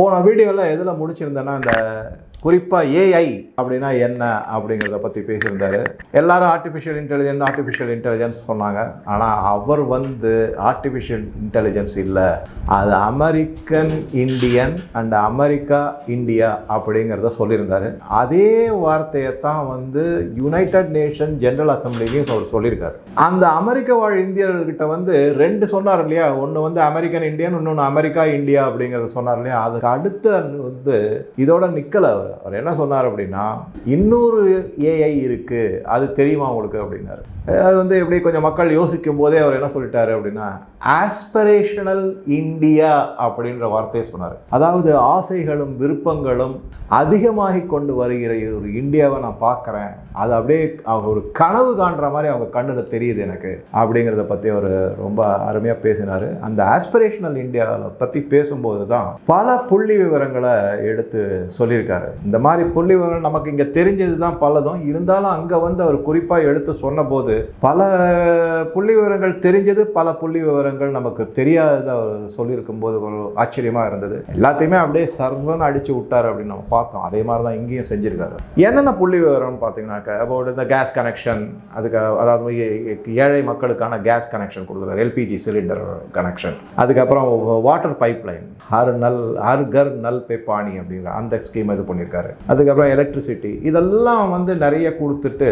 போன வீடியோவில் எதில் முடிச்சிருந்தேன்னா இந்த குறிப்பாக ஏஐ அப்படின்னா என்ன அப்படிங்கிறத பற்றி பேசியிருந்தாரு. எல்லாரும் ஆர்டிஃபிஷியல் இன்டெலிஜென்ஸ் ஆர்டிஃபிஷியல் இன்டெலிஜென்ஸ் சொன்னாங்க. ஆனால் அவர் வந்து ஆர்டிஃபிஷியல் இன்டெலிஜென்ஸ் இல்லை. அது American Indian and America India அப்படிங்கிறத சொல்லியிருந்தாரு. அதே வார்த்தையை தான் வந்து யுனைடெட் நேஷன் ஜென்ரல் அசம்பிளிலையும் சொல் சொல்லியிருக்காரு. அந்த அமெரிக்க வாழ் இந்தியர்கள்கிட்ட வந்து ரெண்டு சொன்னார் இல்லையா? ஒன்று வந்து அமெரிக்கன் இந்தியன் இன்னொன்று அமெரிக்கா இந்தியா அப்படிங்கிறத சொன்னார் இல்லையா? அதுக்கு அடுத்து வந்து இதோட நிற்கலை அவர். அவர் என்ன சொன்னார் அப்படின்னா இன்னொரு ஏஐ இருக்குது அது தெரியுமா உங்களுக்கு? அப்படின்னாரு. அது வந்து எப்படி கொஞ்சம் மக்கள் யோசிக்கும் போதே அவர் என்ன சொல்லிட்டாரு அப்படின்னா ஆஸ்பிரேஷனல் இந்தியா அப்படின்ற வார்த்தையை சொன்னார். அதாவது ஆசைகளும் விருப்பங்களும் அதிகமாகி கொண்டு வருகிற ஒரு இந்தியாவை நான் பார்க்குறேன். அது அப்படியே அவங்க ஒரு கனவு காண்ற மாதிரி அவங்க கண்ணில் தெரியுது எனக்கு அப்படிங்கிறத பற்றி அவர் ரொம்ப அருமையாக பேசினார். அந்த ஆஸ்பிரேஷனல் இந்தியாவை பற்றி பேசும்போது தான் பல புள்ளி விவரங்களை எடுத்து சொல்லியிருக்காரு. இந்த மாதிரி புள்ளி விவரம் நமக்கு இங்கே தெரிஞ்சது தான் பலதும். இருந்தாலும் அங்கே வந்து அவர் குறிப்பாக எடுத்து சொன்னபோது பல புள்ளி விவரங்கள் தெரிஞ்சது பல புள்ளி விவரங்கள் நமக்கு தெரியாததை அவர் சொல்லியிருக்கும் போது ஒரு ஆச்சரியமாக இருந்தது. எல்லாத்தையுமே அப்படியே சர்வன் அடித்து விட்டார் அப்படின்னு நம்ம பார்த்தோம். அதே மாதிரி தான் இங்கேயும் செஞ்சுருக்காரு. என்னென்ன புள்ளி விவரம்னு பார்த்தீங்கன்னாக்க அபவுட் இந்த கேஸ் கனெக்ஷன் அதுக்கு அதாவது ஏ- ஏழை மக்களுக்கான கேஸ் கனெக்ஷன் கொடுக்குறாரு எல்பிஜி சிலிண்டர் கனெக்ஷன் அதுக்கப்புறம் water pipe line Har Nal Har Ghar Nal Pe Pani அப்படிங்கிற அந்த ஸ்கீம் இது பண்ணியிருக்காரு. அதுக்கப்புறம் எலக்ட்ரிசிட்டி இதெல்லாம் வந்து நிறைய கொடுத்துட்டு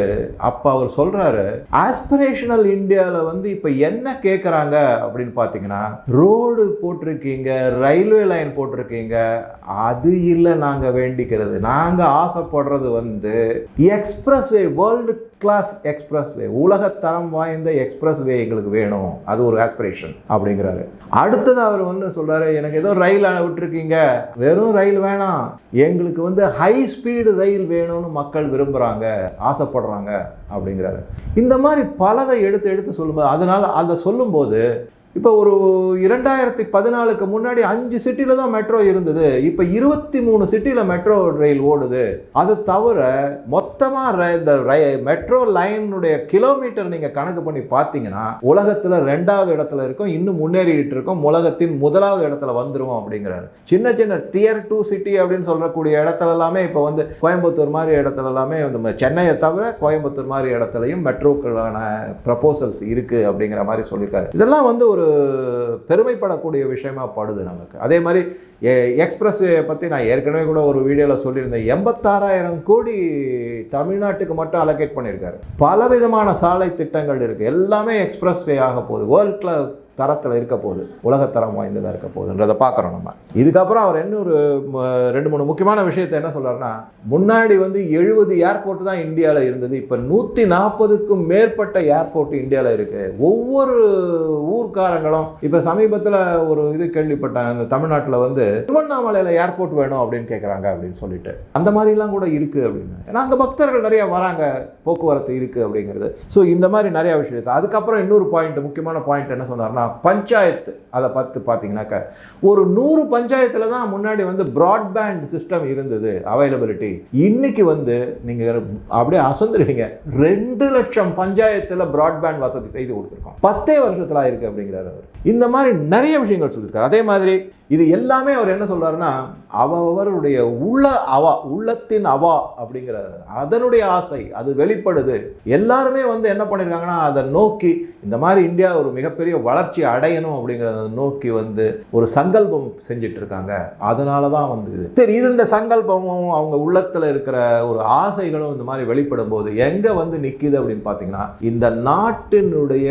அப்போ அவர் சொல்கிறாரு ஆஸ்பிரேஷனல் இந்தியாவில் வந்து இப்போ என்ன கேட்குறாங்க அப்படின்னு பார்த்தீங்கன்னா ரோடு போட்டிருக்கீங்க ரயில்வே லைன் போட்டிருக்கீங்க அது இல்லை நாங்கள் வேண்டிக்கிறது. நாங்கள் ஆசைப்படுறது வந்து express way world class express way உலகத்தரம் வாய்ந்த எக்ஸ்பிரஸ் வே எங்களுக்கு வேணும். அது ஒரு ஆஸ்பிரேஷன் அப்படிங்கிறாரு. அடுத்தது அவர் வந்து சொல்றாரு எனக்கு ஏதோ ரயில் விட்டுருக்கீங்க. வெறும் ரயில் வேணாம். எங்களுக்கு வந்து ஹை ஸ்பீடு ரயில் வேணும்னு மக்கள் விரும்புகிறாங்க ஆசைப்படுறாங்க அப்படிங்கிறாரு. இந்த மாதிரி பலரை எடுத்து எடுத்து சொல்லும்போது அதனால் அதை சொல்லும்போது இப்போ ஒரு இரண்டாயிரத்தி பதினாலுக்கு முன்னாடி அஞ்சு சிட்டியில் தான் மெட்ரோ இருந்தது. இப்போ இருபத்தி மூணு சிட்டியில் மெட்ரோ ரயில் ஓடுது. அது தவிர மொத்த மொத்தமாக இந்த மெட்ரோ லைனுடைய கிலோமீட்டர் நீங்கள் கணக்கு பண்ணி பார்த்தீங்கன்னா உலகத்தில் ரெண்டாவது இடத்துல இருக்கும் இன்னும் முன்னேறிட்டு இருக்கோம் உலகத்தின் முதலாவது இடத்துல வந்துருவோம் அப்படிங்கிறாரு. சின்ன சின்ன டியர் டூ சிட்டி அப்படின்னு சொல்லக்கூடிய இடத்துல எல்லாமே இப்போ வந்து கோயம்புத்தூர் மாதிரி இடத்துல எல்லாமே இந்த சென்னையை தவிர கோயம்புத்தூர் மாதிரி இடத்துலையும் மெட்ரோக்களுக்கான ப்ரப்போசல்ஸ் இருக்குது அப்படிங்கிற மாதிரி சொல்லியிருக்காரு. இதெல்லாம் வந்து ஒரு பெருமைப்படக்கூடிய விஷயமா படுது நமக்கு. அதே மாதிரி எக்ஸ்பிரஸ் பற்றி நான் ஏற்கனவே கூட ஒரு வீடியோவில் சொல்லியிருந்தேன். எண்பத்தாறாயிரம் கோடி தமிழ்நாட்டுக்கு மட்டும் அலோகேட் பண்ணியிருக்காரு. பலவிதமான சாலை திட்டங்கள் இருக்குது எல்லாமே எக்ஸ்பிரஸ் வே ஆக போகுது. வேர்ல்ட்ல தரத்தில் இருக்க போகுது. உலகத்தரம் வாய்ந்ததாக இருக்க போகுதுன்றதை பார்க்குறோம் நம்ம. இதுக்கப்புறம் அவர் என்ன ஒரு ரெண்டு மூணு முக்கியமான விஷயத்தை என்ன சொல்கிறாருன்னா முன்னாடி வந்து எழுபது ஏர்போர்ட் தான் இந்தியாவில் இருந்தது. இப்போ நூற்றி நாற்பதுக்கும் மேற்பட்ட ஏர்போர்ட் இந்தியாவில் இருக்குது ஒவ்வொரு ஊர்க்காரங்களும் இப்போ சமீபத்தில் ஒரு இது கேள்விப்பட்டேன். இந்த தமிழ்நாட்டில் வந்து திருவண்ணாமலையில் ஏர்போர்ட் வேணும் அப்படின்னு கேட்குறாங்க அப்படின்னு சொல்லிட்டு. அந்த மாதிரிலாம் கூட இருக்குது அப்படின்னு. ஏன்னா அங்கே பக்தர்கள் நிறையா வராங்க. போக்குவரத்து இருக்குது அப்படிங்கிறது. ஸோ இந்த மாதிரி நிறையா விஷயத்தை. அதுக்கப்புறம் இன்னொரு பாயிண்ட் முக்கியமான பாயிண்ட் என்ன சொன்னார்னா பஞ்சாயத்து அதை பார்த்து பார்த்தீங்கன்னாக்கா ஒரு நூறு பஞ்சாயத்தில் தான் முன்னாடி வந்து ப்ராட்பேண்ட் சிஸ்டம் இருந்தது அவைலபிலிட்டி இன்னைக்கு வந்து நீங்கள் அப்படியே அசந்துருவீங்க. ரெண்டு லட்சம் பஞ்சாயத்தில் ப்ராட்பேண்ட் வசதி செய்து கொடுத்துருக்கோம். பத்தே வருஷத்தில் ஆயிருக்கு அப்படிங்கிறாரு அவர். இந்த மாதிரி நிறைய விஷயங்கள் சொல்லியிருக்காரு. அதே மாதிரி இது எல்லாமே அவர் என்ன சொல்றாருன்னா அவருடைய உள்ள அவா உள்ளத்தின் அவா அப்படிங்கிறார். அதனுடைய ஆசை அது வெளிப்படுது. எல்லாருமே வந்து என்ன பண்ணியிருக்காங்கன்னா அதை நோக்கி இந்த மாதிரி இந்தியா ஒரு மிகப்பெரிய வளர்ச்சி அடையணும் அப்படிங்கிறத நோக்கி வந்து ஒரு சங்கல்பம் செஞ்சுட்டு இருக்காங்க அதனால தான் வந்து சரி இது இந்த சங்கல்பமும் அவங்க உள்ளத்தில் இருக்கிற ஒரு ஆசைகளும் இந்த மாதிரி வெளிப்படும் போது எங்கே வந்து நிற்கிது அப்படின்னு பார்த்தீங்கன்னா இந்த நாட்டினுடைய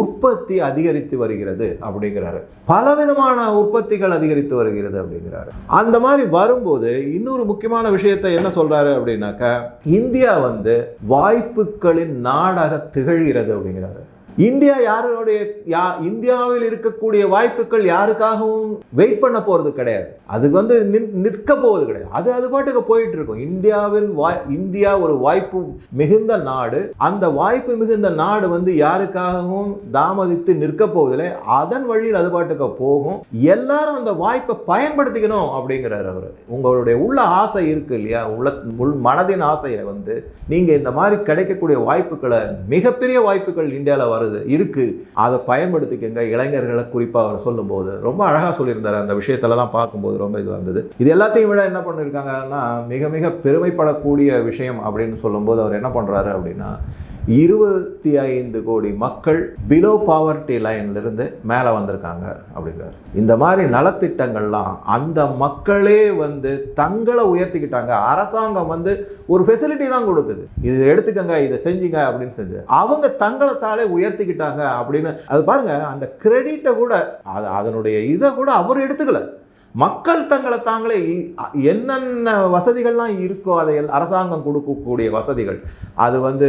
உற்பத்தி அதிகரித்து வருகிறது அப்படிங்கிறாரு. பலவிதமான உற்பத்திகள் அதிகரித்து வருகிறது அப்படிங்கிறாரு. அந்த மாதிரி வரும்போது இன்னொரு முக்கியமான விஷயத்தை என்ன சொல்றாரு அப்படின்னாக்க இந்தியா வந்து வாய்ப்புகளின் நாடாக திகழ்கிறது அப்படிங்கிறாரு. இந்தியா யாருடைய யா இந்தியாவில் இருக்கக்கூடிய வாய்ப்புகள் யாருக்காகவும் வெயிட் பண்ண போகிறது கிடையாது. அதுக்கு வந்து நின் நிற்க போவது கிடையாது. அது அது பாட்டுக்கு போயிட்டு இருக்கும் இந்தியாவின் வாய் இந்தியா ஒரு வாய்ப்பு மிகுந்த நாடு. அந்த வாய்ப்பு மிகுந்த நாடு வந்து யாருக்காகவும் தாமதித்து நிற்க போவதில்லை. அதன் வழியில் அது பாட்டுக்கு போகும். எல்லாரும் அந்த வாய்ப்பை பயன்படுத்திக்கணும் அப்படிங்கிறார் அவர். உங்களுடைய உள்ள ஆசை இருக்கு இல்லையா? உள்ள உள் மனதின் ஆசையை வந்து நீங்கள் இந்த மாதிரி கிடைக்கக்கூடிய வாய்ப்புகளை மிகப்பெரிய வாய்ப்புகள் இந்தியாவில் வருது. வருது இருக்குது அதை பயன்படுத்திக்கங்க. இளைஞர்களை குறிப்பாக அவர் சொல்லும்போது ரொம்ப அழகாக சொல்லியிருந்தார். அந்த விஷயத்தெல்லாம் பார்க்கும்போது ரொம்ப இது வந்தது. இது எல்லாத்தையும் விட என்ன பண்ணியிருக்காங்கன்னா மிக மிக பெருமைப்படக்கூடிய விஷயம் அப்படின்னு சொல்லும்போது அவர் என்ன பண்ணுறாரு அப்படின்னா இருபத்தி ஐந்து கோடி மக்கள் பிலோ பாவர்ட்டி லைன்லேருந்து மேலே வந்திருக்காங்க அப்படிங்கிறார். இந்த மாதிரி நலத்திட்டங்கள்லாம் அந்த மக்களே வந்து தங்களை உயர்த்திக்கிட்டாங்க. அரசாங்கம் வந்து ஒரு ஃபெசிலிட்டி தான் கொடுத்தது. இது எடுத்துக்கங்க இதை செஞ்சுங்க அப்படின்னு செஞ்சு அவங்க தங்களை தாளே உயர்த்திக்கிட்டாங்க அப்படின்னு. அது பாருங்கள் அந்த கிரெடிட்டை கூட அது அதனுடைய இதை கூட அவர் எடுத்துக்கல. மக்கள் தங்களை தாங்களே என்னென்ன வசதிகள்லாம் இருக்கோ அதை எல்- அரசாங்கம் கொடுக்கக்கூடிய வசதிகள். அது வந்து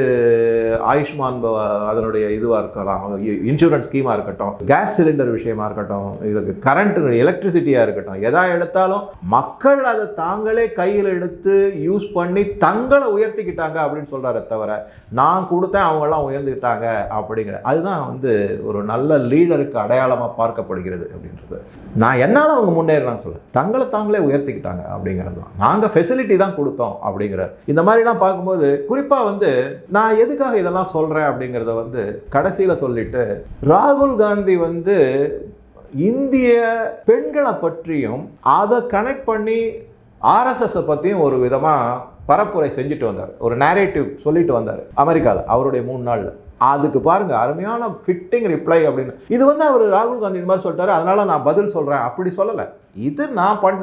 ஆயுஷ்மான் பவ அதனுடைய இதுவாக இருக்கலாம் இன்சூரன்ஸ் ஸ்கீமாக இருக்கட்டும் கேஸ் சிலிண்டர் விஷயமா இருக்கட்டும் இதுக்கு கரண்ட் எலக்ட்ரிசிட்டியாக இருக்கட்டும் எதா எடுத்தாலும் மக்கள் அதை தாங்களே கையில் எடுத்து யூஸ் பண்ணி தங்களை உயர்த்திக்கிட்டாங்க அப்படின்னு சொல்கிறாரே தவிர நான் கொடுத்தேன் அவங்கெல்லாம் உயர்ந்துக்கிட்டாங்க அப்படிங்கிற அதுதான் வந்து ஒரு நல்ல லீடருக்கு அடையாளமாக பார்க்கப்படுகிறது அப்படின்றது. நான் என்னால் அவங்க முன்னேறினாங்க சொல்ல. தங்களை தாங்களே உயர்த்திக்கிட்டாங்க அப்படிங்கிறது தான். நாங்கள் ஃபெசிலிட்டி தான் கொடுத்தோம் அப்படிங்கிறார். இந்த மாதிரிலாம் பார்க்கும்போது குறிப்பாக வந்து நான் எதுக்காக இதெல்லாம் சொல்கிறேன் அப்படிங்கிறத வந்து கடைசியில் சொல்லிட்டு ராகுல் காந்தி வந்து இந்திய பெண்களை பற்றியும் அதை கனெக்ட் பண்ணி ஆர்எஸ்எஸை பற்றியும் ஒரு விதமாக பரப்புரை செஞ்சுட்டு வந்தார். ஒரு நேரேட்டிவ் சொல்லிட்டு வந்தார். அமெரிக்காவில் அவருடைய மூணு நாளில். அதுக்கு பாருங்கள் அருமையான ஃபிட்டிங் ரிப்ளை அப்படின்னு. இது வந்து அவர் ராகுல் காந்தி இந்த மாதிரி சொல்லிட்டாரு அதனால் நான் பதில் சொல்கிறேன் அப்படி சொல்லலை. இது நான் பண்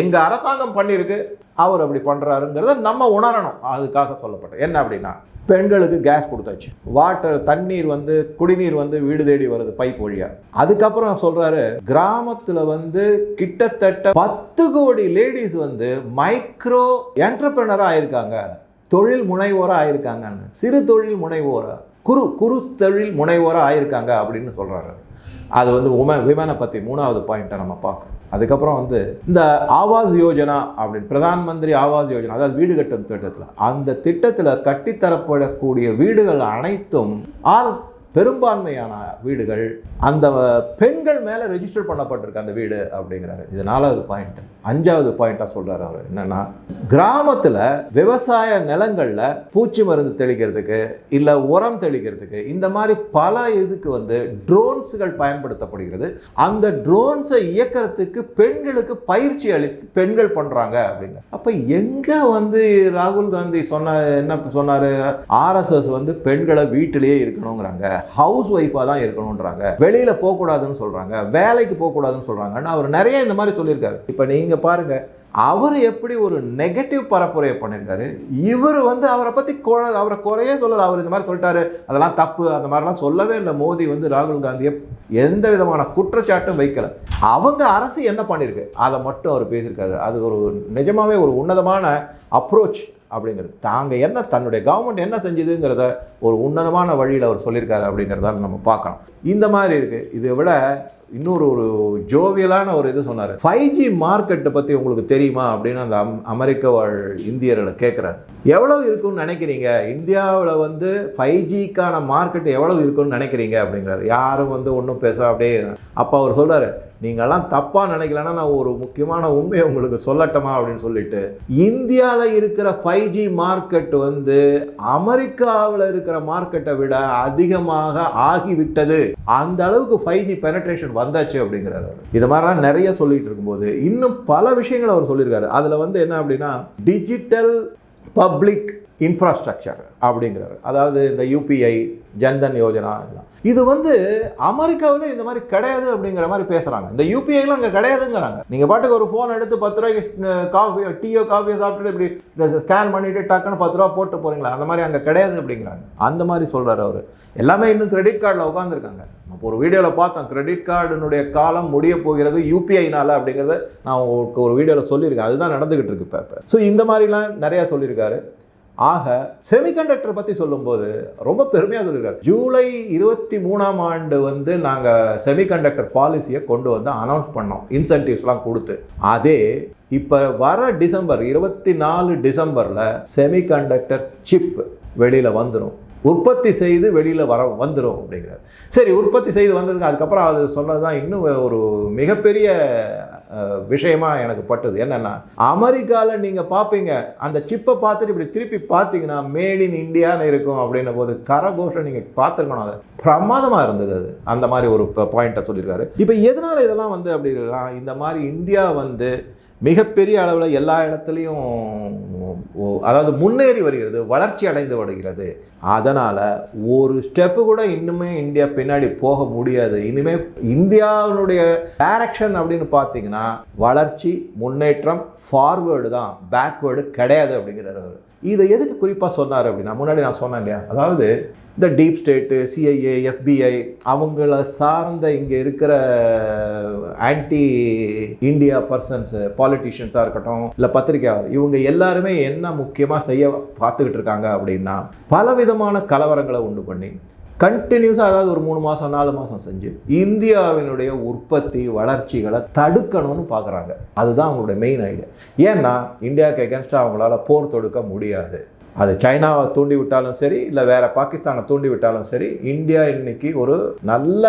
எங்கள் அரசாங்கம் பண்ணியிருக்கு அவர் அப்படி பண்ணுறாருங்கிறத நம்ம உணரணும். அதுக்காக சொல்லப்பட்டது என்ன அப்படின்னா பெண்களுக்கு கேஸ் கொடுத்தாச்சு. வாட்டர் தண்ணீர் வந்து குடிநீர் வந்து வீடு தேடி வருது பைப் வழியாக அதுக்கப்புறம் சொல்கிறாரு கிராமத்தில் வந்து கிட்டத்தட்ட பத்து கோடி லேடிஸ் வந்து மைக்ரோ என்டர்பிரனராக ஆயிருக்காங்க. தொழில் முனைவோராக ஆயிருக்காங்கன்னு. சிறு தொழில் முனைவோராக குறு குறு தொழில் முனைவோராக ஆயிருக்காங்க அப்படின்னு சொல்கிறாரு அது வந்து உம விமனை பற்றி மூணாவது பாயிண்ட்டை நம்ம பார்க்குறோம். அதுக்கப்புறம் வந்து இந்த ஆவாஸ் யோஜனா அப்படின்னு பிரதான் மந்திரி ஆவாஸ் யோஜனா அதாவது வீடு கட்டும் திட்டத்தில் அந்த திட்டத்தில் கட்டித்தரப்படக்கூடிய வீடுகள் அனைத்தும் ஆள் பெரும்பான்மையான வீடுகள் அந்த பெண்கள் மேலே ரெஜிஸ்டர் பண்ணப்பட்டிருக்கு அந்த வீடு அப்படிங்கிறாரு. இது நாலாவது பாயிண்ட் அஞ்சாவது பாயிண்ட்டாக சொல்கிறார் அவர். என்னென்னா கிராமத்தில் விவசாய நிலங்களில் பூச்சி மருந்து தெளிக்கிறதுக்கு இல்லை உரம் தெளிக்கிறதுக்கு இந்த மாதிரி பல இதுக்கு வந்து ட்ரோன்ஸுகள் பயன்படுத்தப்படுகிறது. அந்த ட்ரோன்ஸை இயக்கிறதுக்கு பெண்களுக்கு பயிற்சி அளித்து பெண்கள் பண்ணுறாங்க அப்படிங்க. அப்போ எங்கே வந்து ராகுல் காந்தி சொன்ன என்ன சொன்னார்? ஆர்எஸ்எஸ் வந்து பெண்களை வீட்டிலேயே இருக்கணுங்கிறாங்க. ஹவுஸ் ஒய்ஃபாக தான் இருக்கணுன்றாங்க வெளியில் போகக்கூடாதுன்னு சொல்கிறாங்க வேலைக்கு போகக்கூடாதுன்னு சொல்கிறாங்கன்னு அவர் நிறைய இந்த மாதிரி சொல்லியிருக்காரு. இப்போ நீங்கள் பாருங்கள் அவர் எப்படி ஒரு நெகட்டிவ் பரப்புரையை பண்ணியிருக்காரு. இவர் வந்து அவரை பற்றி அவரை குறையே சொல்லலை. அவர் இந்த மாதிரி சொல்லிட்டாரு. அதெல்லாம் தப்பு. அந்த மாதிரிலாம் சொல்லவே இல்லை. மோடி வந்து ராகுல் காந்தியை எந்த விதமான குற்றச்சாட்டும் வைக்கலை. அவங்க அரசு என்ன பண்ணியிருக்கு? அதை மட்டும் அவர் பேசியிருக்காரு. அது ஒரு நிஜமாகவே ஒரு உன்னதமான அப்ரோச் அப்படிங்கிறது. தாங்க என்ன தன்னுடைய கவர்மெண்ட் என்ன செஞ்சுதுங்கிறத ஒரு உன்னதமான வழியில் அவர் சொல்லியிருக்காரு அப்படிங்கிறதால நம்ம பார்க்குறோம். இந்த மாதிரி இருக்குது இதை விட இன்னொரு ஒரு ஜோவியலான ஒரு இது சொன்னார். ஃபைவ் ஜி மார்க்கெட்டை பற்றி உங்களுக்கு தெரியுமா? அப்படின்னு அந்த அம் அமெரிக்க வாழ் இந்தியர்களை கேட்குறாரு எவ்வளோ இருக்குன்னு நினைக்கிறீங்க? இந்தியாவில் வந்து ஃபைவ் ஜிக்கான மார்க்கெட் எவ்வளோ இருக்குன்னு நினைக்கிறீங்க? அப்படிங்கிறாரு. யாரும் வந்து ஒன்றும் பேச அப்படியே அப்போ அவர் சொல்கிறாரு நீங்கள்லாம் தப்பாக நினைக்கலன்னா நான் ஒரு முக்கியமான உண்மையை உங்களுக்கு சொல்லட்டமா? அப்படின்னு சொல்லிட்டு இந்தியாவில் இருக்கிற ஃபைவ் ஜி மார்க்கெட் வந்து அமெரிக்காவில் இருக்கிற மார்க்கெட்டை விட அதிகமாக ஆகிவிட்டது. அந்த அளவுக்கு ஃபைவ் ஜி பெனட்ரேஷன் வந்தாச்சு அப்படிங்கிறாரு. இது மாதிரிலாம் நிறைய சொல்லிட்டு இருக்கும்போது இன்னும் பல விஷயங்கள் அவர் சொல்லியிருக்காரு. அதில் வந்து என்ன அப்படின்னா டிஜிட்டல் பப்ளிக் இன்ஃப்ராஸ்ட்ரக்சர் அப்படிங்கிறாரு. அதாவது இந்த யூபிஐ ஜன்தன் யோஜனா இதெல்லாம். இது வந்து அமெரிக்காவில் இந்த மாதிரி கிடையாது அப்படிங்கிற மாதிரி பேசுகிறாங்க இந்த யூபிஐலாம் அங்கே கிடையாதுங்கிறாங்க. நீங்கள் பாட்டுக்கு ஒரு ஃபோன் எடுத்து பத்து ரூபாய்க்கு காஃபி டீயோ காஃபியோ சாப்பிட்டுட்டு இப்படி ஸ்கேன் பண்ணிட்டு டக்குன்னு பத்து ரூபா போட்டு போகிறீங்களா அந்த மாதிரி அங்கே கிடையாது அப்படிங்கிறாங்க. அந்த மாதிரி சொல்கிறாரு அவர். எல்லாமே இன்னும் கிரெடிட் கார்டில் உட்காந்துருக்காங்க நம்ம ஒரு வீடியோவில் பார்த்தோம். கிரெடிட் கார்டினுடைய காலம் முடிய போகிறது யூபிஐனால அப்படிங்கிறத நான் உங்களுக்கு ஒரு வீடியோவில் சொல்லியிருக்கேன். அதுதான் நடந்துகிட்டு இருக்கு இப்போ இப்போ. ஸோ இந்த மாதிரிலாம் நிறையா சொல்லியிருக்காரு. ஆக செமிகண்டக்டர் பற்றி சொல்லும்போது ரொம்ப பெருமையாக சொல்லியிருக்காரு ஜூலை இருபத்தி மூணாம் ஆண்டு வந்து நாங்கள் செமிகண்டக்டர் பாலிசியை கொண்டு வந்து அனௌன்ஸ் பண்ணோம். இன்சென்டிவ்ஸ்லாம் கொடுத்து. அதே இப்போ வர டிசம்பர் இருபத்தி நாலு டிசம்பரில் செமிகண்டக்டர் சிப் வெளியில் வந்துடும் உற்பத்தி செய்து வெளியில் வர வந்துடும் அப்படிங்கிறார். சரி உற்பத்தி செய்து வந்ததுக்கு அதுக்கப்புறம் அது சொன்னது தான் இன்னும் ஒரு மிகப்பெரிய விஷயமா எனக்கு பட்டுது. என்னென்னா அமெரிக்காவில் நீங்கள் பார்ப்பீங்க அந்த சிப்பை பார்த்துட்டு இப்படி திருப்பி பார்த்தீங்கன்னா மேட் இன் இந்தியான்னு இருக்கும் அப்படின்ன போது கரகோஷம் நீங்கள் பார்த்துருக்கணும். அது பிரமாதமாக இருந்தது அது. அந்த மாதிரி ஒரு பாயிண்ட்டை சொல்லியிருக்காரு. இப்போ எதனால் இதெல்லாம் வந்து அப்படி இருக்கலாம் இந்த மாதிரி இந்தியா வந்து மிகப்பெரிய அளவில் எல்லா இடத்துலையும் அதாவது முன்னேறி வருகிறது வளர்ச்சி அடைந்து வருகிறது. அதனால் ஒரு ஸ்டெப்பு கூட இன்னுமே இந்தியா பின்னாடி போக முடியாது. இனிமே இந்தியாவினுடைய டைரக்ஷன் அப்படின்னு பார்த்தீங்கன்னா வளர்ச்சி முன்னேற்றம் ஃபார்வேர்டு தான். பேக்வேர்டு கிடையாது அப்படிங்கிறார் இதை எதுக்கு குறிப்பாக சொன்னார் அப்படின்னா முன்னாடி நான் சொன்னேன் இல்லையா? அதாவது இந்த டீப் ஸ்டேட்டு சிஐஏ எஃபிஐ அவங்கள சார்ந்த இங்கே இருக்கிற ஆன்டி இந்தியா பர்சன்ஸு பாலிட்டிஷியன்ஸாக இருக்கட்டும் இல்லை பத்திரிகையாளர் இவங்க எல்லாருமே என்ன முக்கியமாக செய்ய பார்த்துக்கிட்டு இருக்காங்க அப்படின்னா பலவிதமான கலவரங்களை உண்டு பண்ணி கண்டினியூஸாக அதாவது ஒரு மூணு மாதம் நாலு மாதம் செஞ்சு இந்தியாவினுடைய உற்பத்தி வளர்ச்சிகளை தடுக்கணும்னு பார்க்குறாங்க அதுதான் அவங்களுடைய மெயின் ஐடியா ஏன்னா இந்தியாவுக்கு எகென்ஸ்டாக அவங்களால போர் தொடுக்க முடியாது. அது சைனாவை தூண்டி விட்டாலும் சரி இல்லை வேற பாகிஸ்தானை தூண்டி விட்டாலும் சரி இந்தியா இன்னைக்கு ஒரு நல்ல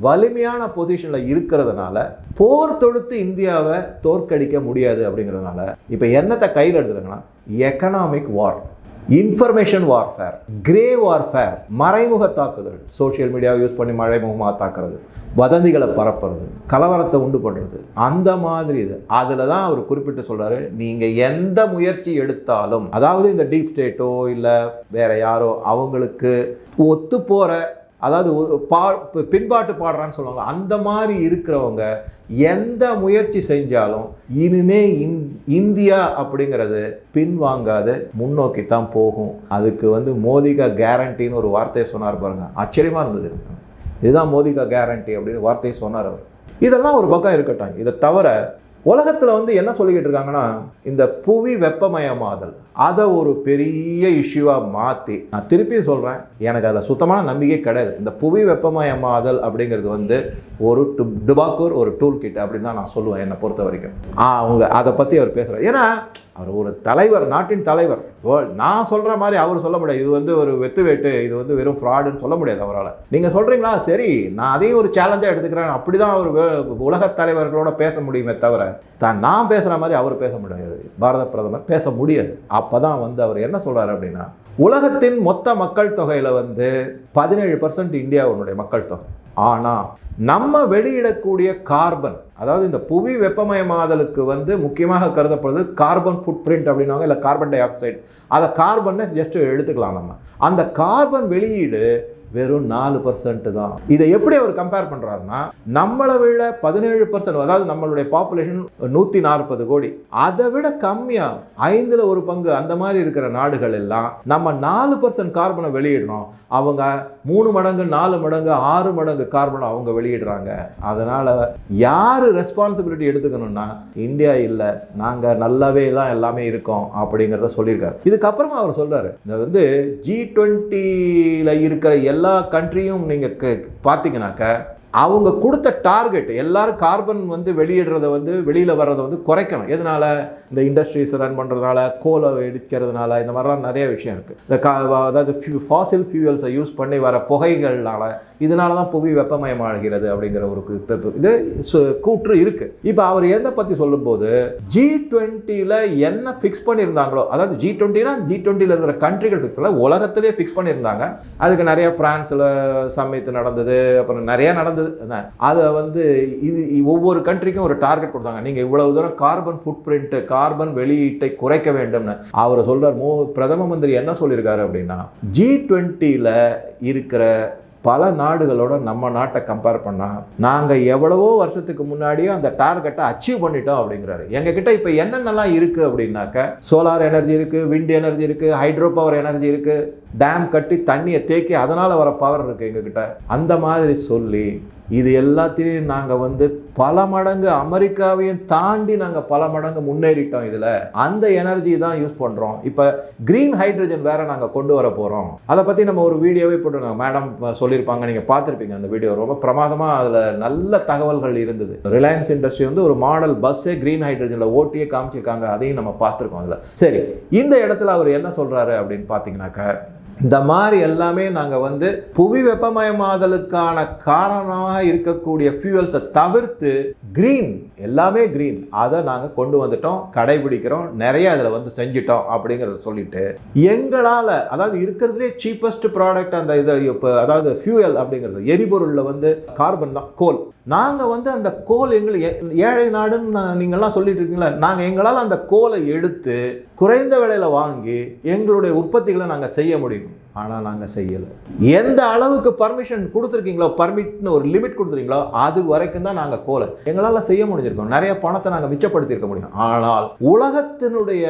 வலிமையான பொசிஷனில் இருக்கிறதுனால போர் தொடுத்து இந்தியாவை தோற்கடிக்க முடியாது அப்படிங்கிறதுனால இப்போ என்னத்தை கையில் எடுத்துருங்கன்னா economic war information warfare grey warfare மறைமுக தாக்குதல். சோஷியல் மீடியாவை யூஸ் பண்ணி மறைமுகமாக தாக்குறது. வதந்திகளை பரப்புறது. கலவரத்தை உண்டு பண்ணுறது அந்த மாதிரி இது. அதில் தான் அவர் குறிப்பிட்டு சொல்கிறாரு நீங்கள் எந்த முயற்சி எடுத்தாலும் அதாவது இந்த டீப் ஸ்டேட்டோ இல்லை வேற யாரோ அவங்களுக்கு ஒத்து போகிற அதாவது பா பின்பாட்டு பாடுறான்னு சொல்லுவாங்க. அந்த மாதிரி இருக்கிறவங்க எந்த முயற்சி செஞ்சாலும் இனிமே இந் இந்தியா அப்படிங்கிறது பின்வாங்காது முன்னோக்கி தான் போகும். அதுக்கு வந்து மோதிகா கேரண்டின்னு ஒரு வார்த்தையை சொன்னார் பாருங்க. ஆச்சரியமாக இருந்தது இதுதான் மோதிகா கேரண்டி அப்படின்னு வார்த்தையை சொன்னார் அவர். இதெல்லாம் ஒரு பக்கம் இருக்கட்டும். இதை தவிர உலகத்தில் வந்து என்ன சொல்லிக்கிட்டு இருக்காங்கன்னா இந்த புவி வெப்பமயமாதல் அதை ஒரு பெரிய இஷ்யூவாக மாற்றி நான் திருப்பி சொல்கிறேன் எனக்கு அதில் சுத்தமான நம்பிக்கை கிடையாது. இந்த புவி வெப்பமயமாதல் அப்படிங்கிறது வந்து ஒரு டு டுபாக்கூர் ஒரு டூல் கிட் அப்படின்னு தான் நான் சொல்லுவேன் என்னை பொறுத்த வரைக்கும். அவங்க அதை பற்றி அவர் பேசுகிறார் ஏன்னா அவர் ஒரு தலைவர் நாட்டின் தலைவர். ஓ நான் சொல்கிற மாதிரி அவர் சொல்ல முடியாது. இது வந்து ஒரு வெத்து வேட்டு இது வந்து வெறும் ஃப்ராடுன்னு சொல்ல முடியாது அவரால். நீங்கள் சொல்கிறீங்களா சரி நான் அதையும் ஒரு சேலஞ்சாக எடுத்துக்கிறேன். அப்படி தான் அவர் உலகத் தலைவர்களோட பேச முடியுமே தவிர தான் நான் பேசுகிற மாதிரி அவர் பேச முடியாது. பாரத பிரதமர் பேச முடியாது. அப்போ தான் வந்து அவர் என்ன சொல்கிறார் அப்படின்னா உலகத்தின் மொத்த மக்கள் தொகையில் வந்து பதினேழு பர்சன்ட் இந்தியாவுடைய மக்கள் தொகை. ஆனால் நம்ம வெளியிடக்கூடிய கார்பன் அதாவது இந்த புவி வெப்பமயமாதலுக்கு வந்து முக்கியமாக கருதப்படுது கார்பன் ஃபுட் பிரிண்ட் அப்படின்னாங்க இல்லை கார்பன் டை ஆக்சைடு அதை கார்பன்னை ஜஸ்ட் எடுத்துக்கலாம் நம்ம. அந்த கார்பன் வெளியீடு வெறும் நாலு பர்சன்ட் தான். இதை எப்படி அவர் கம்பேர் பண்ணுறாருன்னா நம்மளை விட பதினேழு பர்சன்ட் அதாவது நம்மளுடைய பாப்புலேஷன் நூற்றி நாற்பது கோடி. அதை விட கம்மியாக ஐந்தில் ஒரு பங்கு அந்த மாதிரி இருக்கிற நாடுகள் எல்லாம் நம்ம நாலு பர்சன்ட் கார்பனை வெளியிடுறோம். அவங்க மூணு மடங்கு நாலு மடங்கு ஆறு மடங்கு கார்பனை அவங்க வெளியிடுறாங்க. அதனால் யார் ரெஸ்பான்சிபிலிட்டி எடுத்துக்கணும்னா இந்தியா இல்லை நாங்கள் நல்லாவே தான் எல்லாமே இருக்கோம் அப்படிங்கிறத சொல்லியிருக்காரு. இதுக்கப்புறமா அவர் சொல்றாரு இந்த வந்து ஜி டுவெண்ட்டியில் இருக்கிற எல்லா எல்லா கண்ட்ரியும் நீங்கள் பார்த்தீங்கன்னாக்க அவங்க கொடுத்த டார்கெட் எல்லாரும் கார்பன் வந்து வெளியிடுறத வந்து வெளியில் வர்றதை வந்து குறைக்கணும். எதனால்? இந்த இண்டஸ்ட்ரீஸ் ரன் பண்ணுறதுனால கோலை எடுக்கிறதுனால இந்த மாதிரிலாம் நிறைய விஷயம் இருக்குது இந்த கா அதாவது ஃபாசில் ஃபியூயல்ஸை யூஸ் பண்ணி வர புகைகள்னால இதனால தான் புவி வெப்பமயமாகிறது அப்படிங்கிற ஒரு இது சு- கூற்று இருக்குது இப்போ அவர் எதை பற்றி சொல்லும்போது ஜி டுவெண்ட்டியில் என்ன ஃபிக்ஸ் பண்ணியிருந்தாங்களோ அதாவது ஜி டுவெண்ட்டினா ஜி டுவெண்ட்டியில் இருக்கிற கண்ட்ரிகள் ஃபிக்ஸ் பண்ணல உலகத்திலே ஃபிக்ஸ் பண்ணியிருந்தாங்க. அதுக்கு நிறைய ஃப்ரான்ஸில் சமயத்து நடந்தது அப்புறம் நிறைய நடந்தது. அதை வந்து இது ஒவ்வொரு கண்ட்ரிக்கும் ஒரு டார்கெட் கொடுத்தாங்க. நீங்கள் இவ்வளவு தூரம் கார்பன் ஃபுட் பிரிண்ட்டு கார்பன் வெளியீட்டை குறைக்க வேண்டும்னு. அவர் சொல்கிறார் மோ பிரதம மந்திரி என்ன சொல்லியிருக்காரு அப்படின்னா ஜி டுவெண்ட்டியில் இருக்கிற பல நாடுகளோட நம்ம நாட்டை கம்பேர் பண்ணால் நாங்கள் எவ்வளவோ வருஷத்துக்கு முன்னாடியே அந்த டார்கெட்டை அச்சீவ் பண்ணிட்டோம் அப்படிங்கிறாரு. எங்ககிட்ட இப்போ என்னென்னலாம் இருக்குது அப்படின்னாக்க சோலார் எனர்ஜி இருக்குது விண்ட் எனர்ஜி இருக்குது ஹைட்ரோ பவர் எனர்ஜி இருக்குது டேம் கட்டி தண்ணியை தேக்கி அதனால் வர பவர் இருக்குது எங்ககிட்ட. அந்த மாதிரி சொல்லி இது எல்லாத்தையும் நாங்கள் வந்து பல மடங்கு அமெரிக்காவையும் தாண்டி நாங்கள் பல மடங்கு முன்னேறிட்டோம் இதில். அந்த எனர்ஜி தான் யூஸ் பண்ணுறோம் இப்போ க்ரீன் ஹைட்ரஜன் வேற நாங்கள் கொண்டு வர போகிறோம் அதை பற்றி நம்ம ஒரு வீடியோவே போட்டுருந்தோம். மேடம் சொல்லியிருப்பாங்க. நீங்கள் பார்த்துருப்பீங்க அந்த வீடியோ. ரொம்ப பிரமாதமாக அதில் நல்ல தகவல்கள் இருந்தது. ரிலையன்ஸ் இண்டஸ்ட்ரி வந்து ஒரு மாடல் பஸ்ஸே க்ரீன் ஹைட்ரஜனில் ஓட்டியே காமிச்சிருக்காங்க. அதையும் நம்ம பார்த்துருக்கோம் அதில். சரி இந்த இடத்துல அவர் என்ன சொல்கிறாரு அப்படின்னு பார்த்தீங்கன்னாக்க இந்த மாதிரி எல்லாமே நாங்கள் வந்து புவி வெப்பமயமாதலுக்கான காரணமாக இருக்கக்கூடிய ஃபியூவல்ஸை தவிர்த்து க்ரீன் எல்லாமே க்ரீன் அதை நாங்கள் கொண்டு வந்துட்டோம் கடைபிடிக்கிறோம் நிறைய அதில் வந்து செஞ்சிட்டோம் அப்படிங்கிறத சொல்லிட்டு எங்களால் அதாவது இருக்கிறதுலே சீப்பஸ்ட் ப்ராடக்ட் அந்த இதை இப்போ அதாவது ஃபியூவல் அப்படிங்கிறது எரிபொருளில் வந்து கார்பன் தான் கோல் நாங்கள் வந்து அந்த கோல் எங்களுக்கு ஏழை நாடுன்னு நீங்கள்லாம் சொல்லிட்டு இருக்கீங்களா நாங்கள் எங்களால் அந்த கோலை எடுத்து குறைந்த விலையில் வாங்கி எங்களுடைய உற்பத்திகளை நாங்கள் செய்ய முடியும். ஆனால் நாங்கள் செய்யலை. எந்த அளவுக்கு பர்மிஷன் கொடுத்துருக்கீங்களோ பர்மிட்னு ஒரு லிமிட் கொடுத்துருக்கீங்களோ அது வரைக்கும் தான் நாங்கள் கோலை. எங்களால் செய்ய முடிஞ்சிருக்கோம். நிறைய பணத்தை நாங்கள் மிச்சப்படுத்தியிருக்க முடியும். ஆனால் உலகத்தினுடைய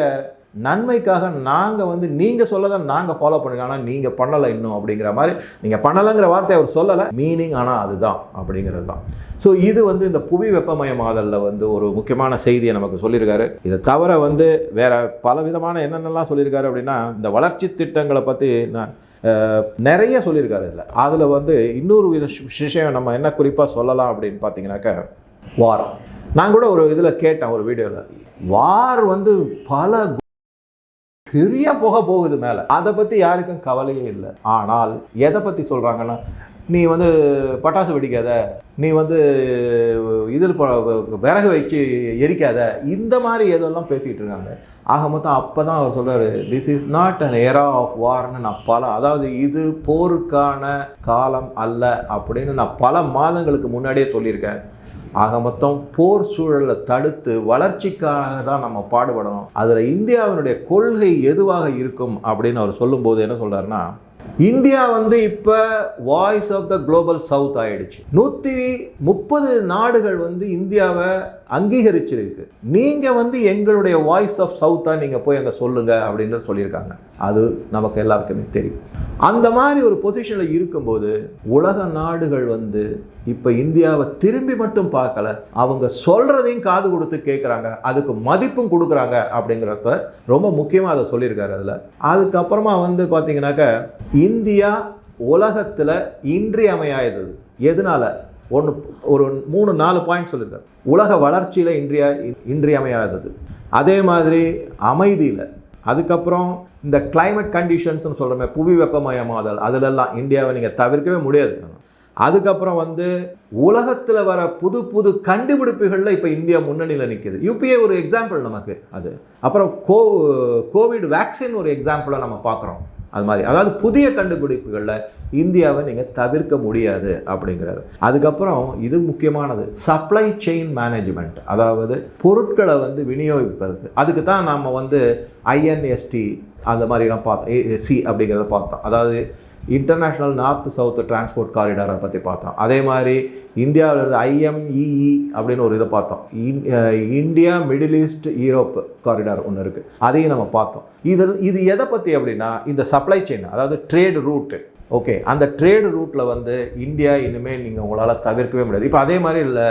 நன்மைக்காக நாங்கள் வந்து நீங்கள் சொல்லதை நாங்கள் ஃபாலோ பண்ணுங்க ஆனால் நீங்கள் பண்ணலை இன்னும் அப்படிங்கிற மாதிரி நீங்கள் பண்ணலைங்கிற வார்த்தையை அவர் சொல்லலை. மீனிங் ஆனால் அதுதான் அப்படிங்கிறது தான். ஸோ இது வந்து இந்த புவி வெப்பமயமாதலில் வந்து ஒரு முக்கியமான செய்தியை நமக்கு சொல்லியிருக்காரு. இதை தவிர வந்து வேறு பல விதமான என்னென்னலாம் சொல்லியிருக்காரு அப்படின்னா இந்த வளர்ச்சி திட்டங்களை பற்றி நான் நிறைய சொல்லியிருக்காரு இதில். அதில் வந்து இன்னொரு வித விஷயம் நம்ம என்ன குறிப்பாக சொல்லலாம் அப்படின்னு பார்த்தீங்கன்னாக்கா வார் நான் கூட ஒரு இதில் கேட்டேன் ஒரு வீடியோவில். வார் வந்து பல பெரிய புகை போகுது மேலே. அதை பற்றி யாருக்கும் கவலையே இல்லை. ஆனால் எதை பற்றி சொல்கிறாங்கன்னா நீ வந்து பட்டாசு வெடிக்காத நீ வந்து இதில் ப- விறகு வச்சு எரிக்காத இந்த மாதிரி ஏதெல்லாம் பேசிக்கிட்டு இருக்காங்க. ஆக மொத்தம் அப்போ தான் அவர் சொல்கிறார் this is not an era of வார்னு நான் பல அதாவது இது போருக்கான காலம் அல்ல அப்படின்னு நான் பல மாதங்களுக்கு முன்னாடியே சொல்லியிருக்கேன். ஆக மொத்தம் போர் சூழலை தடுத்து வளர்ச்சிக்காக தான் நம்ம பாடுபடணும். அதில் இந்தியாவினுடைய கொள்கை எதுவாக இருக்கும் அப்படின்னு அவர் சொல்லும்போது என்ன சொல்கிறாருன்னா இந்தியா வந்து இப்போ voice of the global south ஆயிடுச்சு. நூற்றி முப்பது நாடுகள் வந்து இந்தியாவை அங்கீகரிச்சிருக்கு. நீங்கள் வந்து எங்களுடைய வாய்ஸ் ஆஃப் சவுத்தாக நீங்கள் போய் அங்கே சொல்லுங்கள் அப்படின்னு சொல்லியிருக்காங்க. அது நமக்கு எல்லாருக்குமே தெரியும். அந்த மாதிரி ஒரு பொசிஷனில் இருக்கும்போது உலக நாடுகள் வந்து இப்போ இந்தியாவை திரும்பி மட்டும் பார்க்கல அவங்க சொல்கிறதையும் காது கொடுத்து கேட்குறாங்க அதுக்கு மதிப்பும் கொடுக்குறாங்க அப்படிங்கிறத ரொம்ப முக்கியமாக அதை சொல்லியிருக்காரு அதில். அதுக்கப்புறமா வந்து பார்த்தீங்கன்னாக்க இந்தியா உலகத்தில் இன்றியமையாயது எதனால? ஒன்று ஒரு மூணு நாலு பாயிண்ட் சொல்லியிருக்காரு உலக வளர்ச்சியில் இன்றிய இன்றியமையாதது. அதே மாதிரி அமைதியில். அதுக்கப்புறம் இந்த கிளைமேட் கண்டிஷன்ஸ்னு சொல்கிறோமே புவி வெப்பமயமாதல் அதிலெல்லாம் இந்தியாவை நீங்கள் தவிர்க்கவே முடியாது. அதுக்கப்புறம் வந்து உலகத்தில் வர புது புது கண்டுபிடிப்புகளில் இப்போ இந்தியா முன்னணியில் நிற்கிது யூபிஐ ஒரு எக்ஸாம்பிள் நமக்கு அது. அப்புறம் கோ கோவிட் வேக்சின் ஒரு எக்ஸாம்பிளை நம்ம பார்க்குறோம். அது மாதிரி. அதாவது புதிய கண்டுபிடிப்புகளில் இந்தியாவை நீங்கள் தவிர்க்க முடியாது அப்படிங்கிறாரு. அதுக்கப்புறம் இது முக்கியமானது. சப்ளை செயின் மேனேஜ்மெண்ட் அதாவது பொருட்களை வந்து விநியோகிப்பது. அதுக்கு தான் நம்ம வந்து ஐஎன்எஸ்டி அந்த மாதிரிலாம் பார்த்தோம். சி அப்படிங்கிறத பார்த்தோம். அதாவது இன்டர்நேஷ்னல் நார்த் சவுத் டிரான்ஸ்போர்ட் காரிடாரை பற்றி பார்த்தோம். அதே மாதிரி இந்தியாவில் இருந்து ஐஎம்இஇ அப்படின்னு ஒரு இதை பார்த்தோம். இன்- India Middle East Europe corridor ஒன்று இருக்குது அதையும் நம்ம பார்த்தோம். இதில் இது எதை பற்றி அப்படின்னா இந்த சப்ளை செயின் அதாவது ட்ரேடு ரூட்டு ஓகே அந்த ட்ரேடு ரூட்டில் வந்து இந்தியா இனிமேல் நீங்கள் உங்களால் தவிர்க்கவே முடியாது. இப்போ அதே மாதிரி இல்லை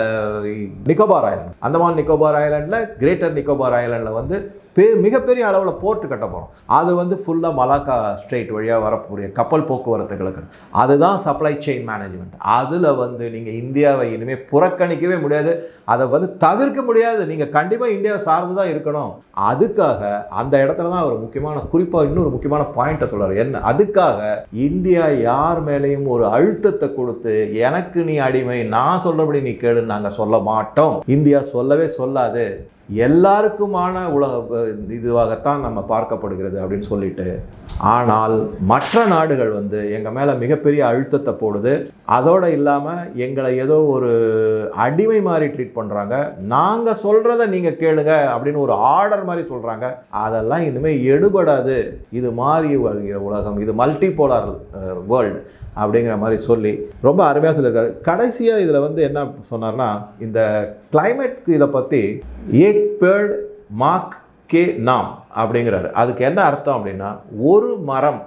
நிக்கோபார் ஐலாண்ட் அந்தமான் நிக்கோபார் ஐலாண்டில் கிரேட்டர் நிக்கோபார் ஐலாண்டில் வந்து பெ மிகப்பெரிய அளவில் போர்ட்டு கட்ட போகிறோம் அது வந்து ஃபுல்லாக மலாக்கா ஸ்ட்ரெயிட் வழியாக வரக்கூடிய கப்பல் போக்குவரத்துகளுக்கு. அதுதான் சப்ளை செயின் மேனேஜ்மெண்ட் அதில் வந்து நீங்கள் இந்தியாவை இனிமேல் புறக்கணிக்கவே முடியாது. அதை வந்து தவிர்க்க முடியாது. நீங்கள் கண்டிப்பாக இந்தியாவை சார்ந்து தான் இருக்கணும். அதுக்காக அந்த இடத்துல தான் ஒரு முக்கியமான குறிப்பாக இன்னொரு முக்கியமான பாயிண்ட்டை சொல்கிறார் என்ன? அதுக்காக இந்தியா யார் மேலேயும் ஒரு அழுத்தத்தை கொடுத்து எனக்கு நீ அடிமை நான் சொல்கிறபடி நீ கேளுன்னு நாங்கள் சொல்ல மாட்டோம். இந்தியா சொல்லவே சொல்லாது. எல்லாருக்குமான உலக இதுவாகத்தான் நம்ம பார்க்கப்படுகிறது அப்படின்னு சொல்லிட்டு ஆனால் மற்ற நாடுகள் வந்து எங்கள் மேலே மிகப்பெரிய அழுத்தத்தை போடுது. அதோடு இல்லாமல் எங்களை ஏதோ ஒரு அடிமை மாதிரி ட்ரீட் பண்ணுறாங்க நாங்கள் சொல்கிறத நீங்கள் கேளுங்க அப்படின்னு ஒரு ஆர்டர் மாதிரி சொல்கிறாங்க அதெல்லாம் இனிமேல் எடுபடாது. இது மாறி வருகிற உலகம் இது மல்டி போலார் வேர்ல்டு அப்படிங்கிற மாதிரி சொல்லி ரொம்ப அருமையாக சொல்லியிருக்காரு. கடைசியாக இதில் வந்து என்ன சொன்னார்னா இந்த கிளைமேட் இதை பற்றி ஏக் பேர்டு மார்க் கே நாம் அப்படிங்கிறாரு. அதுக்கு என்ன அர்த்தம் அப்படின்னா ஒரு மரம்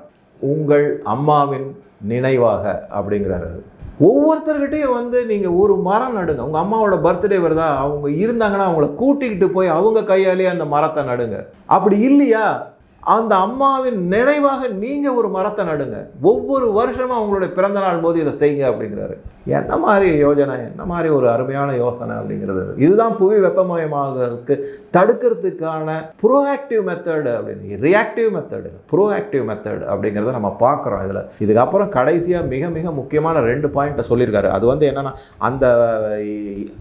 உங்கள் அம்மாவின் நினைவாக அப்படிங்கிறாரு. ஒவ்வொருத்தர்கிட்டையும் வந்து நீங்கள் ஒரு மரம் நடுங்க. உங்கள் அம்மாவோட பர்த்டே வருதா? அவங்க இருந்தாங்கன்னா அவங்கள கூட்டிக்கிட்டு போய் அவங்க கையாலேயே அந்த மரத்தை நடுங்க. அப்படி இல்லையா? அந்த அம்மாவின் நினைவாக நீங்கள் ஒரு மரத்தை நடுங்க. ஒவ்வொரு வருஷமும் அவங்களுடைய பிறந்த நாள் போது இதை செய்யுங்க அப்படிங்கிறாரு. என்ன மாதிரி யோஜனை? என்ன மாதிரி ஒரு அருமையான யோசனை அப்படிங்கிறது? இதுதான் புவி வெப்பமயமாகிறதுக்கு தடுக்கிறதுக்கான ப்ரோஆக்டிவ் மெத்தடு அப்படின்னு. ரியாக்டிவ் மெத்தடு ப்ரோஆக்டிவ் மெத்தடு அப்படிங்கிறத நம்ம பார்க்குறோம் இதில். இதுக்கப்புறம் கடைசியாக மிக மிக முக்கியமான ரெண்டு பாயிண்ட்டை சொல்லியிருக்காரு. அது வந்து என்னென்னா அந்த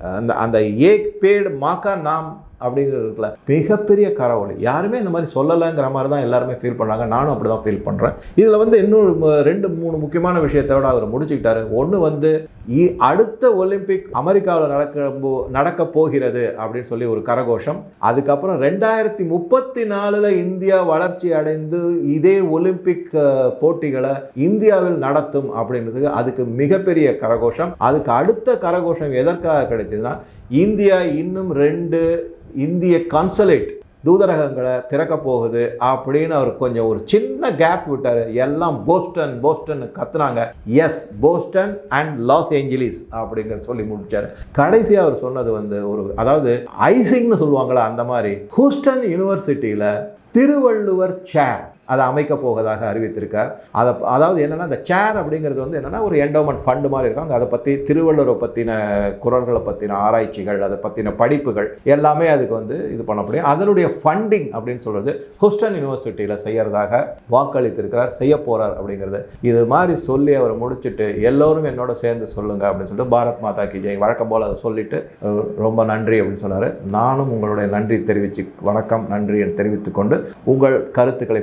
அந்த அந்த ஏக் பேடு மாக்கா நாம் அப்படிங்கிறதுல மிகப்பெரிய கரவொலி யாருமே இந்த மாதிரி சொல்லலைங்கிற மாதிரி தான் எல்லாருமே ஃபீல் பண்ணுறாங்க நானும் அப்படி தான் ஃபீல் பண்ணுறேன் இதில் வந்து இன்னொரு ரெண்டு மூணு முக்கியமான விஷயத்தோட அவர் முடிச்சுக்கிட்டாரு. ஒன்று வந்து இ- அடுத்த ஒலிம்பிக் அமெரிக்காவில் நடக்க போ- நடக்க போகிறது அப்படின்னு சொல்லி ஒரு கரகோஷம். அதுக்கப்புறம் ரெண்டாயிரத்தி முப்பத்தி நாலில் இந்தியா வளர்ச்சி அடைந்து இதே ஒலிம்பிக் போட்டிகளை இந்தியாவில் நடத்தும் அப்படின்றது அதுக்கு மிகப்பெரிய கரகோஷம். அதுக்கு அடுத்த கரகோஷம் எதற்காக கிடைச்சதுன்னா இந்தியா இன்னும் ரெண்டு இந்திய கன்சலேட் தூதரகங்களை திறக்க போகுது அப்படின்னு அவர் கொஞ்சம் ஒரு சின்ன கேப் விட்டார். எல்லாம் Boston Boston கத்துனாங்க. Yes Boston and Los Angeles அப்படிங்கிற சொல்லி முடிச்சார். கடைசியாக அவர் சொன்னது வந்து ஒரு அதாவது ஐசிங்னு சொல்லுவாங்களா அந்த மாதிரி ஹூஸ்டன் யூனிவர்சிட்டியில் திருவள்ளுவர் சேர் அதை அமைக்கப் போவதாக அறிவித்திருக்கார். அதை அதாவது என்னென்னா அந்த சேர் அப்படிங்கிறது வந்து என்னென்னா ஒரு என்டோமெண்ட் ஃபண்டு மாதிரி இருக்காங்க அதை பற்றி திருவள்ளுவரை பற்றின குரல்களை பற்றின ஆராய்ச்சிகள் அதை பற்றின படிப்புகள் எல்லாமே அதுக்கு வந்து இது பண்ண முடியும் அதனுடைய ஃபண்டிங் அப்படின்னு சொல்கிறது ஹூஸ்டன் யூனிவர்சிட்டியில் செய்கிறதாக வாக்களித்திருக்கிறார் செய்ய போகிறார் அப்படிங்கிறது. இது மாதிரி சொல்லி அவர் முடிச்சுட்டு எல்லோரும் என்னோட சேர்ந்து சொல்லுங்க அப்படின்னு சொல்லிட்டு பாரத் மாதா கி ஜெய் வழக்கம் போல் அதை சொல்லிட்டு ரொம்ப நன்றி அப்படின்னு சொன்னார். நானும் உங்களுடைய நன்றி தெரிவித்து வணக்கம் நன்றி என்று தெரிவித்துக்கொண்டு உங்கள் கருத்துக்களை